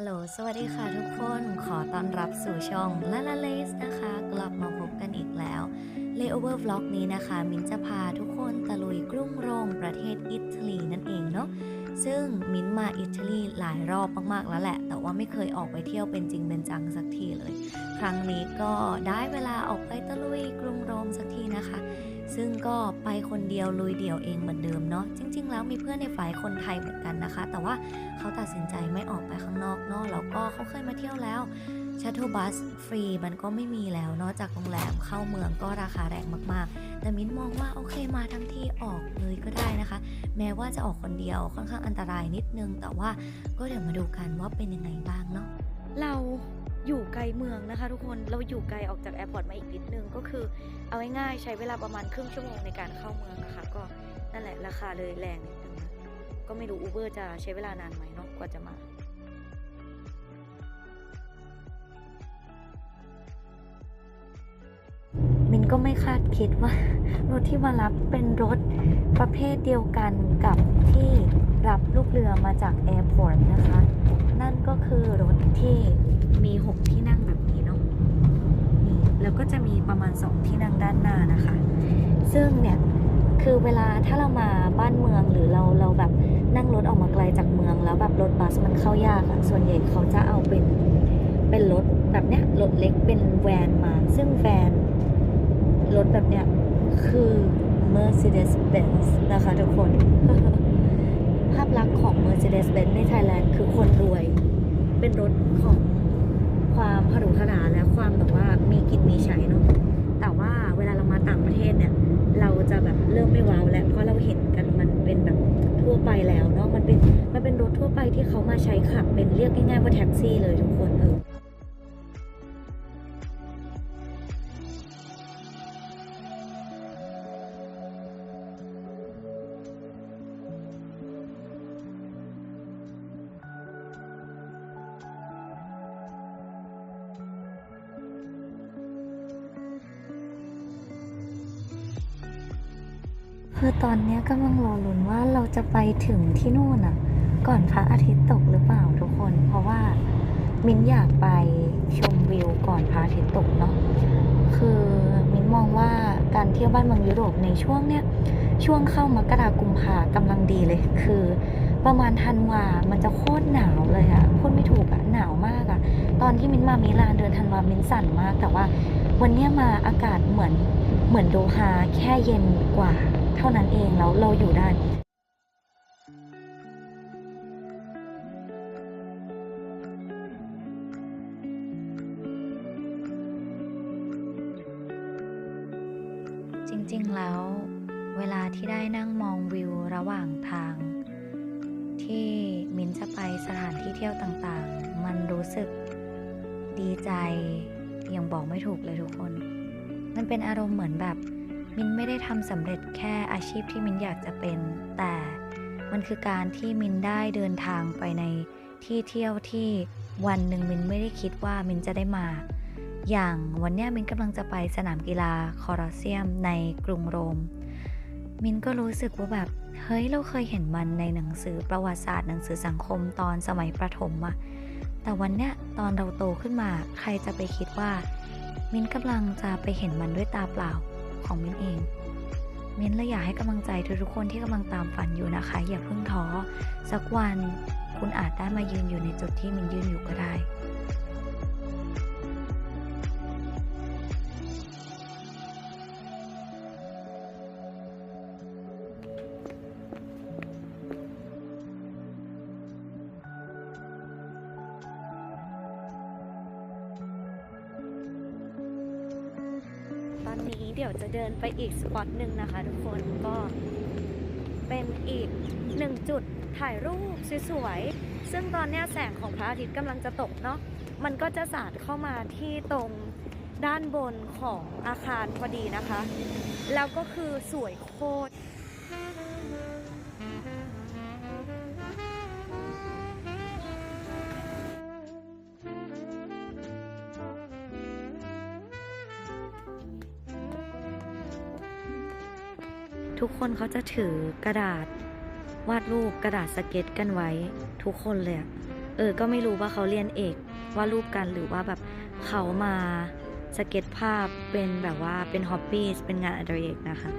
ฮัลโหล สวัสดีค่ะทุกคน ขอต้อนรับสู่ช่องลาลาเลสนะคะ กลับมาพบกันอีกแล้ว Layover Vlog นี้นะคะ มินจะพาทุกคนตะลุยกรุงโรมประเทศอิตาลีนั่นเองเนาะ ซึ่งมินมาอิตาลีหลายรอบมากๆแล้วแหละ แต่ว่าไม่เคยออกไปเที่ยวเป็นจริงเป็นจังสักทีเลย ครั้งนี้ก็ได้เวลาออกไปตะลุยกรุงโรมสักทีนะคะ ซึ่งก็ไปคนเดียวลุยเดี่ยวเองเหมือนเดิมเนาะจริง ๆ แล้วมีเพื่อนในฝ่ายคนไทยเหมือนกันนะคะ แต่ว่าเขาตัดสินใจไม่ออกไปข้างนอกเนาะแล้วก็เขาเคยมาเที่ยวแล้วชัตเทิลบัสฟรีมันก็ไม่มีแล้วเนาะจากโรงแรมเข้าเมืองก็ราคาแรงมากๆ แต่มิ้นมองว่าโอเคมาทั้งที่ออกเลยก็ได้นะคะ แม้ว่าจะออกคนเดียวค่อนข้างอันตรายนิดนึง แต่ว่าก็เดี๋ยวมาดูกันว่าเป็นยังไงบ้างเนาะเรา อยู่ไกลเมืองนะคะ ทุกคนเราอยู่ไกลออกจากแอร์พอร์ตมาอีกนิดนึงก็คือเอาง่ายๆใช้เวลาประมาณครึ่งชั่วโมงในการเข้าเมืองนะคะ ก็นั่นแหละราคาเลยแรงนิดนึงนะก็ไม่รู้อูเบอร์จะใช้เวลานานไหมเนาะกว่าจะมามินก็ไม่คาดคิดว่ารถที่มารับเป็นรถประเภทเดียวกันกับที่รับลูกเรือมาจากแอร์พอร์ตนะคะ นั่นก็คือรถที่ มี 6 ที่นั่งแบบนี้เนาะนี่แล้วก็จะมีประมาณ 2 ที่นั่งด้านหน้านะคะ ซึ่งเนี่ยคือเวลาถ้าเรามาบ้านเมืองหรือเราเราแบบนั่งรถออกมาไกลจากเมืองแล้วแบบรถบัสมันเข้ายากอะส่วนใหญ่เขาจะเอาเป็นเป็นรถแบบเนี้ยรถเล็กเป็นแวนมา ซึ่งแวนรถแบบเนี้ยคือ Mercedes-Benz นะคะทุกคน ภาพลักษณ์ของ Mercedes-Benz ในไทยแลนด์คือคนรวย เป็นรถของ ความหรูหราและความแบบว่ามีกินมีใช้เนาะแต่ว่าเวลาเรามาต่างประเทศเนี่ย เราจะแบบเริ่มไม่ว้าวแล้วเพราะเราเห็นกันมันเป็นแบบทั่วไปแล้วเนาะมันเป็นมันเป็นรถทั่วไปที่เขามาใช้ขับเป็นเรียกง่ายๆว่าแท็กซี่เลยทุกคนเออคือ จะไปถึงที่นู่นอะ ก่อนพระอาทิตย์ตกหรือเปล่าทุกคน เพราะว่ามิ้นอยากไปชมวิวก่อนพระอาทิตย์ตกเนาะคือมิ้นมองว่าการเที่ยวบ้านเมืองยุโรปในช่วงเนี้ยช่วงเข้ามกรากุมภากำลังดีเลย คือประมาณธันวา มันจะโคตรหนาวเลยอะพูดไม่ถูกอะหนาวมากอะตอนที่มิ้นมามิลานเดือนธันวามิ้นสั่นมาก แต่ว่าวันเนี้ยมาอากาศเหมือนเหมือนโดฮาแค่เย็นกว่า เท่านั้นเองแล้วเราอยู่ได้ จริงๆแล้ว เวลาที่ได้นั่งมองวิวระหว่างทาง ที่มิ้นจะไปสถานที่เที่ยวต่างๆ มันรู้สึกดีใจยังบอกไม่ถูกเลยทุกคน มันเป็นอารมณ์เหมือนแบบมินไม่ได้ทำสำเร็จแค่อาชีพที่มินอยากจะเป็น แต่มันคือการที่มินได้เดินทางไปในที่เที่ยวที่วันหนึ่งมินไม่ได้คิดว่ามินจะได้มา อย่างวันเนี้ยมินกำลังจะไปสนามกีฬาคอร์เซียมในกรุงโรม มินก็รู้สึกว่าแบบ เฮ้ยเราเคยเห็นมันในหนังสือประวัติศาสตร์หนังสือสังคมตอนสมัยประถมอะแต่วันเนี้ยตอนเราโตขึ้นมาใครจะไปคิดว่า มินกำลังจะไปเห็นมันด้วยตาเปล่าของมินเองมินเลยอยากให้กำลังใจทุกๆคนที่กำลังตามฝันอยู่นะคะ อย่าเพิ่งท้อสักวันคุณอาจได้มายืนอยู่ในจุดที่มินยืนอยู่ก็ได้ อีกสปอตหนึ่งนะคะทุกคนก็เป็นอีกหนึ่งจุดถ่ายรูปสวยๆ ซึ่งตอนนี้แสงของพระอาทิตย์กำลังจะตกเนาะ มันก็จะสาดเข้ามาที่ตรงด้านบนของอาคารพอดีนะคะ แล้วก็คือสวยโคตร ทุกคนเขาจะถือกระดาษ วาดรูปกระดาษสเก็ตกันไว้ ทุกคนเลย เออ ก็ไม่รู้ว่าเขาเรียนเอกวาดรูปกันหรือว่าแบบเขามาสเก็ตภาพเป็นแบบว่าเป็นฮ็อปปี้เป็นงานอดิเรกนะคะ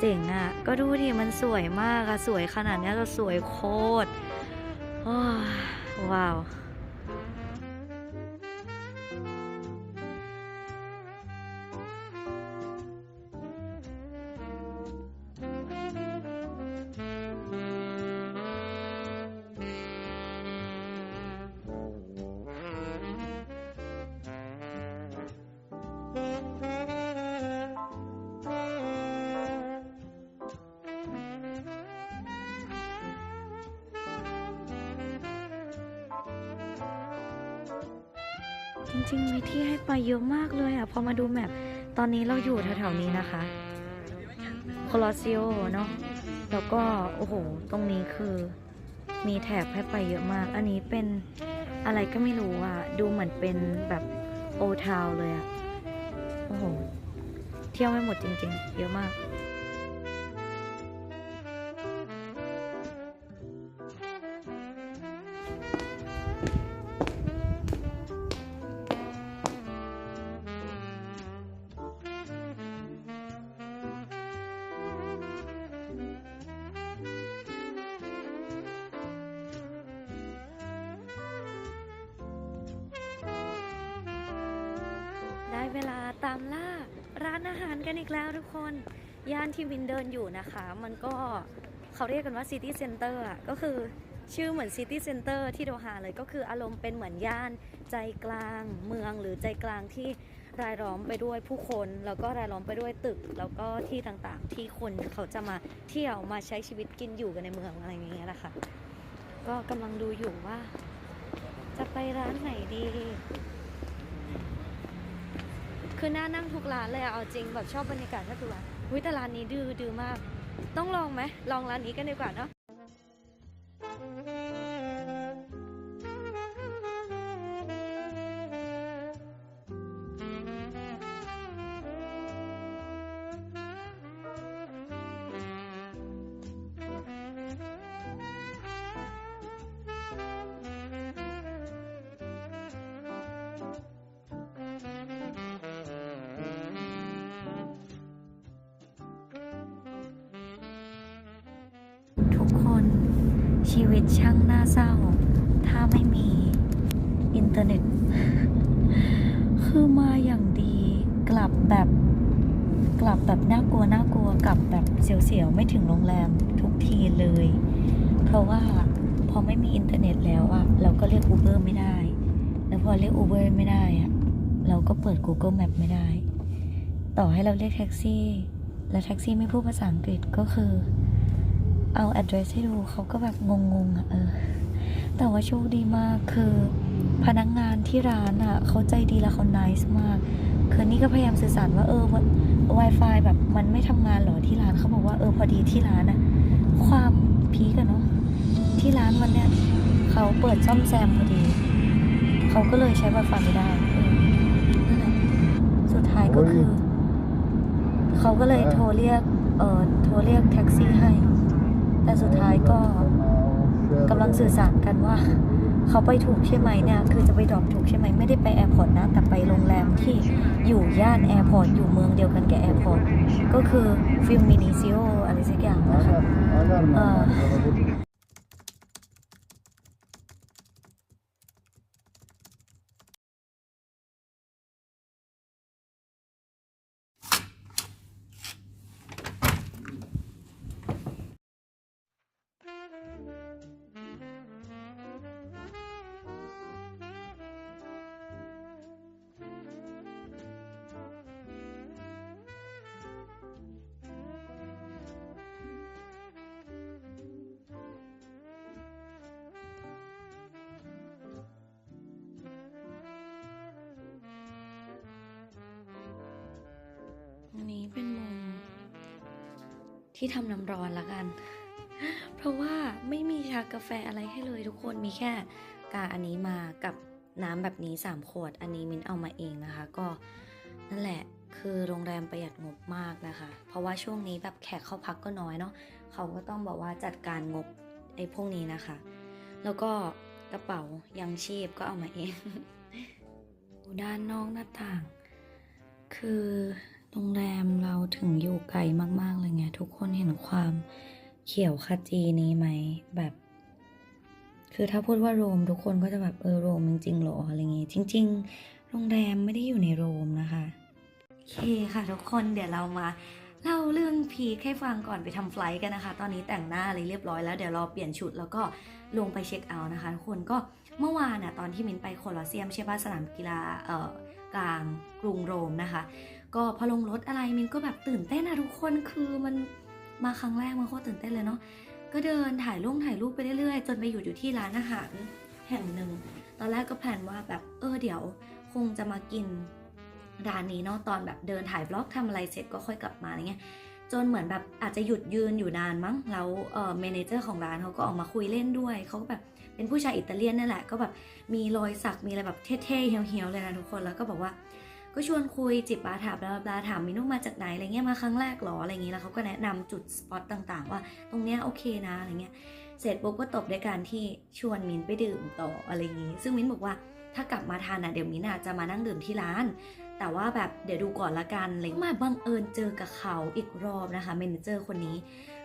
เจ๋งอะ่ะ ก็ดูดิมันสวยมากอะสวยขนาดนี้ยก็สวยโคตรว้าว จริงๆ มีที่ให้ไปเยอะมากเลยอะ พอมาดูแมปตอนนี้เราอยู่แถวๆนี้นะคะ โคลอสซิโอเนาะ แล้วก็ โอ้โห ตรงนี้คือมีแถบให้ไปเยอะมาก อันนี้เป็นอะไรก็ไม่รู้อะ ดูเหมือนเป็นแบบโอทาวเลยอะ โอ้โห เที่ยวไม่หมดจริงๆ เยอะมาก เวลาตามล่าร้านอาหารกันอีกแล้วทุกคน ย่านที่วินเดินอยู่นะคะ มันก็เขาเรียกกันว่าซิตี้เซ็นเตอร์อะก็คือชื่อเหมือนซิตี้เซ็นเตอร์ที่โดฮาเลยก็คืออารมณ์เป็นเหมือนย่านใจกลางเมืองหรือใจกลางที่รายล้อมไปด้วยผู้คน แล้วก็รายล้อมไปด้วยตึก แล้วก็ที่ต่างๆ ที่คนเขาจะมาเที่ยวมาใช้ชีวิตกินอยู่กันในเมืองอะไรอย่างเงี้ยแหละค่ะก็กำลังดูอยู่ว่า จะไปร้านไหนดี คือน่านั่งทุกร้านเลยอะเอาจริงแบบชอบบรรยากาศทุกร้าอุ้ยแต่ร้านนี้ดื้อดื้อมาก ต้องลองไหมลองร้านนี้กันดีกว่าเนาะ คน ชีวิตช่างน่าเศร้า ถ้าไม่มีอินเทอร์เน็ต คือมาอย่างดีกลับแบบกลับแบบน่ากลัวน่ากลัวกลับแบบเสียวๆ ไม่ถึงโรงแรมทุกทีเลย เพราะว่าพอไม่มีอินเทอร์เน็ตแล้วอะเราก็เรียก Uber ไม่ได้ แล้วพอเรียก Uber ไม่ได้อะเราก็เปิด Google Map ไม่ได้ ต่อให้เราเรียกแท็กซี่ แล้วแท็กซี่ไม่พูดภาษาอังกฤษก็คือ เอา address ให้ดูเขาก็แบบงงๆอะเออแต่ว่าโชคดีมากคือพนักงานที่ร้านอะเขาใจดีและเขา nice มาก คือนี่ก็พยายามสื่อสารว่าเออ Wi-Fi แบบมันไม่ทำงานเหรอที่ร้านเขาบอกว่าเออพอดีที่ร้านอะความพีกันเนาะที่ร้านวันเนี้ยเขาเปิดซ่อมแซมพอดี เขาก็เลยใช้ Wi-Fi ไม่ได้เออนั่นแหละสุดท้ายก็คือ เขาก็เลยโทรเรียกเออโทรเรียกแท็กซี่ให้ แต่สุดท้ายก็กำลังสื่อสารกันว่า เขาไปถูกใช่ไหมเนี่ย คือจะไปดรอปถูกใช่ไหมไม่ได้ไปแอร์พอร์ตนะ แต่ไปโรงแรมที่อยู่ย่านแอร์พอร์ตอยู่เมืองเดียวกันกับแอร์พอร์ตก็คือฟิลมินิซิโออะไรสักอย่างนะคะเออ ตรงนี้เป็นมุมที่ทำน้ำร้อนละกัน เพราะว่าไม่มีชากาแฟอะไรให้เลยทุกคนมีแค่กาอันนี้มากับน้ำแบบนี้ 3 ขวด อันนี้มินเอามาเองนะคะ ก็นั่นแหละคือโรงแรมประหยัดงบมากนะคะ เพราะว่าช่วงนี้แบบแขกเข้าพักก็น้อยเนาะเขาก็ต้องบอกว่าจัดการงบไอ้พวกนี้นะคะ แล้วก็กระเป๋ายังชีพก็เอามาเองดูด้านนอกหน้าต่าง คือ โรงแรมเราถึงอยู่ไกลมาก ๆ เลยไง ทุกคนเห็นความเขียวขจีนี้ไหมแบบ คือถ้าพูดว่าโรมทุกคนก็จะแบบเออโรมจริงๆหรออะไรเงี้ยจริง ๆ โรงแรมไม่ได้อยู่ในโรมนะคะโอเคค่ะทุกคนเดี๋ยวเรามาเล่าเรื่องพีคให้ฟังก่อนไปทำไฟล์กันนะคะ ตอนนี้แต่งหน้าอะไรเรียบร้อยแล้วเดี๋ยวรอเปลี่ยนชุดแล้วก็ลงไปเช็คเอาท์นะคะทุกคนก็เมื่อวานน่ะตอนที่มินไปโคลอสเซียมใช่ป่ะสนามกีฬาเอ่อกลางกรุงโรมนะคะ ก็พอลงรถอะไรมินก็แบบตื่นเต้นอะทุกคนคือมันมาครั้งแรกมันโคตรตื่นเต้นเลยเนาะก็เดินถ่ายรูปถ่ายรูปไปเรื่อยๆ จนไปหยุดอยู่ที่ร้านอาหารแห่งหนึ่ง ตอนแรกก็แพลนว่าแบบเออเดี๋ยวคงจะมากินร้านนี้เนาะตอนแบบเดินถ่ายบล็อกทำอะไรเสร็จก็ค่อยกลับมาอะไรเงี้ยจนเหมือนแบบอาจจะหยุดยืนอยู่นานมั้งแล้วเออเมเนเจอร์ของร้านเขาก็ออกมาคุยเล่นด้วยเขาก็แบบเป็นผู้ชายอิตาเลียนนั่นแหละก็แบบมีรอยสักมีอะไรแบบเท่ๆเหี่ยวๆเลยนะทุกคนแล้วก็บอกว่า ก็ชวนคุยจิบบาถามบลาบลาถามมินุมาจากไหนอะไรเงี้ยมาครั้งแรกหรออะไรเงี้ยแล้วเขาก็แนะนำจุดสปอตต่าง ๆ ว่าตรงเนี้ยโอเคนะอะไรเงี้ยเสร็จปุ๊บก็ตบด้วยการที่ชวนมินไปดื่มต่ออะไรอย่างงี้ ซึ่งมินบอกว่าถ้ากลับมาทานอะเดี๋ยวมินอะจะมานั่งดื่มที่ร้าน แต่ว่าแบบเดี๋ยวดูก่อนละกันเลยมาบังเอิญเจอกับเขาอีกรอบนะคะเมนเจอร์คนนี้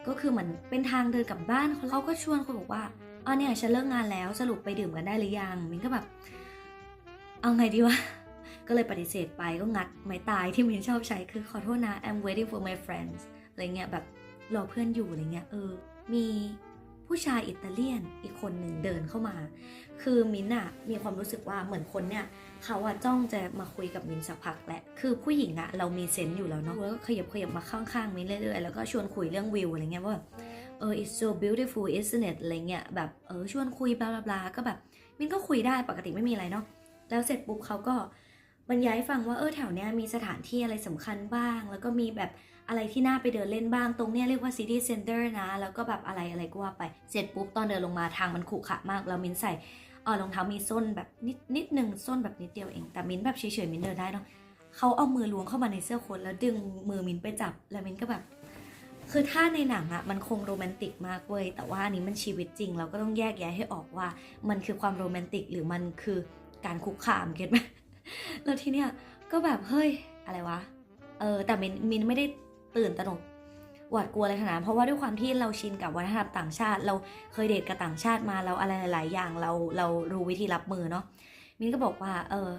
ก็คือเหมือนเป็นทางเดินกลับบ้านเขาก็ชวนคนบอกว่าอ๋อเนี่ยฉันเลิกงานแล้วสรุปไปดื่มกันได้หรือยังมินก็แบบเอาไงดีวะ ก็เลยปฏิเสธไปก็งัดไม้ตายที่มินชอบใช้คือขอโทษนะ I'm waiting for my friends อะไรเงี้ยแบบรอเพื่อนอยู่อะไรเงี้ยเออ มีผู้ชายอิตาเลียนอีกคนหนึ่งเดินเข้ามา คือมินอะมีความรู้สึกว่าเหมือนคนเนี่ยเขาอะจ้องจะมาคุยกับมินสักพักแหละ คือผู้หญิงอะเรามีเซนส์อยู่แล้วเนาะ แล้วก็ขยับขยับมาข้างๆมินเรื่อยๆ แล้วก็ชวนคุยเรื่องวิวอะไรเงี้ยว่าแบบเออ it's so beautiful isn't it อะไรเงี้ยแบบเออชวนคุยบลาบลาก็แบบมินก็คุยได้ปกติไม่มีอะไรเนาะ แล้วเสร็จปุ๊บเขาก็ บรรยายฟังว่าเออแถวเนี้ยมีสถานที่อะไรสำคัญบ้าง แล้วก็มีแบบอะไรที่น่าไปเดินเล่นบ้างตรงเนี้ยเรียกว่า city center นะ แล้วก็แบบอะไรอะไรก็ว่าไปเสร็จปุ๊บตอนเดินลงมาทางมันขรุขระมาก แล้วมินใส่เออรองเท้ามีส้นแบบนิดนิดนึงส้นแบบนิดเดียวเองแต่มินแบบเฉยๆมินเดินได้เนาะเขาเอามือล้วงเข้ามาในเสื้อโค้ทแล้วดึงมือมินไปจับแล้วมินก็แบบ คือถ้าในหนังอะมันคงโรแมนติกมากเว้ยแต่ว่าอันนี้มันชีวิตจริง เราก็ต้องแยกแยะให้ออกว่า มันคือความโรแมนติกหรือมันคือการคุกคามเก็ตไหม แล้วทีเนี้ยก็แบบเฮ้ยอะไรวะ เออแต่มินมินไม่ได้ตื่นตระหนกหวาดกลัวอะไรขนาดเพราะว่าด้วยความที่เราชินกับวัฒนธรรมต่างชาติ เราเคยเดทกับต่างชาติมาเราอะไรหลาย ๆ อย่างเราเรารู้วิธีรับมือเนาะมินก็บอกว่า เออ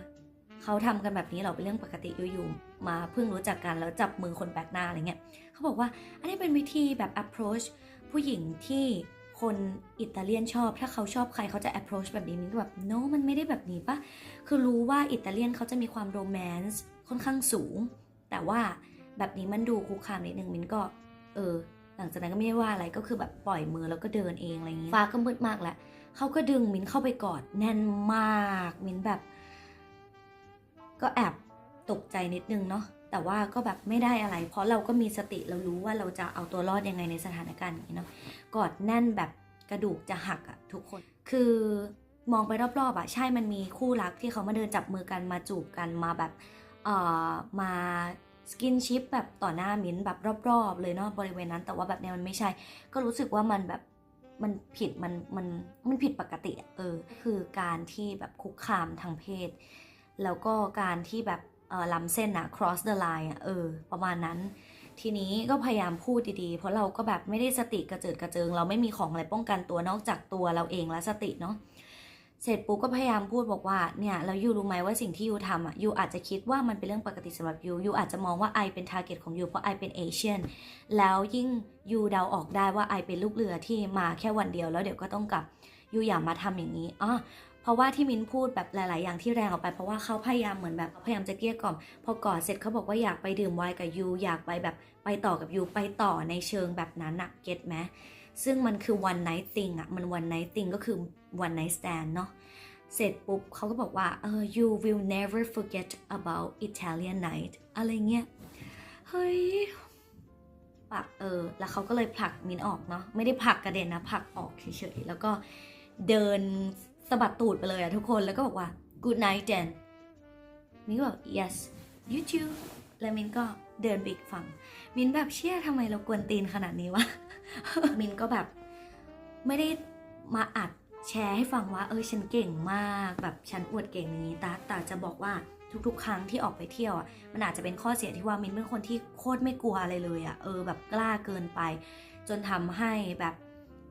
เขาทำกันแบบนี้เราเป็นเรื่องปกติอยู่ๆมาเพิ่งรู้จักกันแล้วจับมือคนแปลกหน้าอะไรเงี้ยเขาบอกว่า อันนี้เป็นวิธีแบบ approach ผู้หญิงที่ คนอิตาเลียนชอบ ถ้าเขาชอบใครเขาจะ approach แบบนี้มินแบบ no มันไม่ได้แบบนี้ปะคือรู้ว่าอิตาเลียนเขาจะมีความโรแมนต์ค่อนข้างสูง แต่ว่าแบบนี้มันดูคุกคามนิดนึงมินก็ เออ หลังจากนั้นก็ไม่ได้ว่าอะไรก็คือแบบปล่อยมือแล้วก็เดินเองอะไรอย่างงี้ฟ้าก็มืดมากแหละเขาก็ดึงมินเข้าไปกอดแน่นมากมินแบบ ก็แอบตกใจนิดนึงเนาะ แต่ว่าก็แบบไม่ได้อะไร เพราะเราก็มีสติเรารู้ว่าเราจะเอาตัวรอดยังไงในสถานการณ์นี้เนาะกอดแน่นแบบกระดูกจะหักอะทุกคน คือมองไปรอบๆอะใช่มันมีคู่รักที่เขามาเดินจับมือกันมาจูบกันมาแบบเอ่อมาสกินชิปแบบต่อหน้ามิ้นแบบรอบๆ เลยเนาะบริเวณนั้น แต่ว่าแบบเนี้ยมันไม่ใช่ ก็รู้สึกว่ามันแบบมันผิดมันมันมันผิดปกติเออคือการที่แบบคุกคามทางเพศ แล้วก็การที่แบบ ล้ำเส้นอะ cross the line อะเออ ประมาณนั้น ทีนี้ก็พยายามพูดดีๆ เพราะเราก็แบบไม่ได้สติกระเจิดกระเจิง เราไม่มีของอะไรป้องกันตัวนอกจากตัวเราเองและสติเนาะ เสร็จปุ๊บก็พยายามพูดบอกว่าเนี่ยแล้วยูรู้ไหมว่าสิ่งที่ยูทำอะยูอาจจะคิดว่ามันเป็นเรื่องปกติสำหรับยูยูอาจจะมองว่าไอเป็นทาร์เก็ตของยูเพราะไอเป็นเอเชียนแล้วยิ่งยูเดาออกได้ว่าไอเป็นลูกเรือที่มาแค่วันเดียวแล้วเดี๋ยวก็ต้องกลับยูอย่ามาทำอย่างนี้อ๋อ เพราะว่าที่มินพูดแบบหลาย ๆ อย่างที่แรงออกไป เพราะว่าเขาพยายามเหมือนแบบพยายามจะเกลี้ยกล่อม พอกอดเสร็จเขาบอกว่าอยากไปดื่มไวน์กับยูอยากไปแบบไปต่อกับยูไปต่อในเชิงแบบนั้นอะเก็ตไหมซึ่งมันคือ one night thing อะมัน one night thing ก็คือ one night stand เนาะเสร็จปุ๊บเขาก็บอกว่าเออ you will never forget about Italian night อะไรเงี้ย เฮ้ยปะเออ แล้วเขาก็เลยผลักมินออกเนาะ ไม่ได้ผลักกระเด็นนะผลักออกเฉยๆ แล้วก็เดิน สะบัดตูดไปเลยอะทุกคนแล้วก็บอกว่า good night then มินก็บอก yes you too แล้วมินก็เดินไปอีกฝั่ง มินแบบเชี่ยทำไมเรากวนตีนขนาดนี้วะ มินก็แบบไม่ได้มาอัดแชร์ให้ฟังว่า เออฉันเก่งมากแบบฉันอวดเก่งอย่างนี้ต่แต่จะบอกว่าทุกๆ ครั้งที่ออกไปเที่ยวอะมันอาจจะเป็นข้อเสียที่ว่ามินเป็นคนที่โคตรไม่กลัวอะไรเลยอะเออแบบกล้าเกินไป จนทำให้แบบ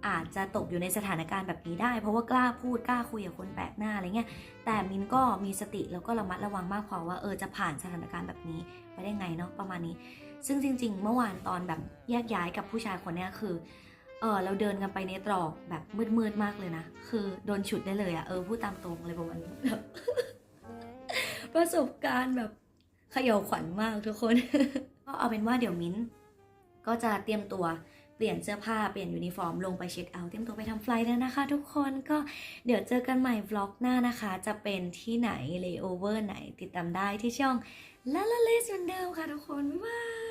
อาจจะตกอยู่ในสถานการณ์แบบนี้ได้ เพราะว่ากล้าพูดกล้าคุยกับคนแปลกหน้าอะไรเงี้ยแต่มินก็มีสติแล้วก็ระมัดระวังมากพอว่าเออจะผ่านสถานการณ์แบบนี้ไปได้ไงเนาะประมาณนี้ ซึ่งจริง ๆ เมื่อวานตอนแบบแยกย้ายกับผู้ชายคนนี้คือเออเราเดินกันไปในตรอกแบบมืดๆมากเลยนะ คือโดนฉุดได้เลยอะเออพูดตามตรงเลยประมาณนี้ประสบการณ์แบบเขย่าวขวัญมากทุกคน ก็เอาเป็นว่าเดี๋ยวมิ้น ก็จะเตรียมตัว เปลี่ยนเสื้อผ้าเปลี่ยนยูนิฟอร์มลงไปเช็คเอาท์เตรียมตัวไปทำไฟล์แล้วนะคะ ทุกคนก็เดี๋ยวเจอกันใหม่วล็อกหน้านะคะ จะเป็นที่ไหนเลโอเวอร์ไหนติดตามได้ที่ช่องลาลาเลสเหมือนเดิมค่ะทุกคน บ๊ายบาย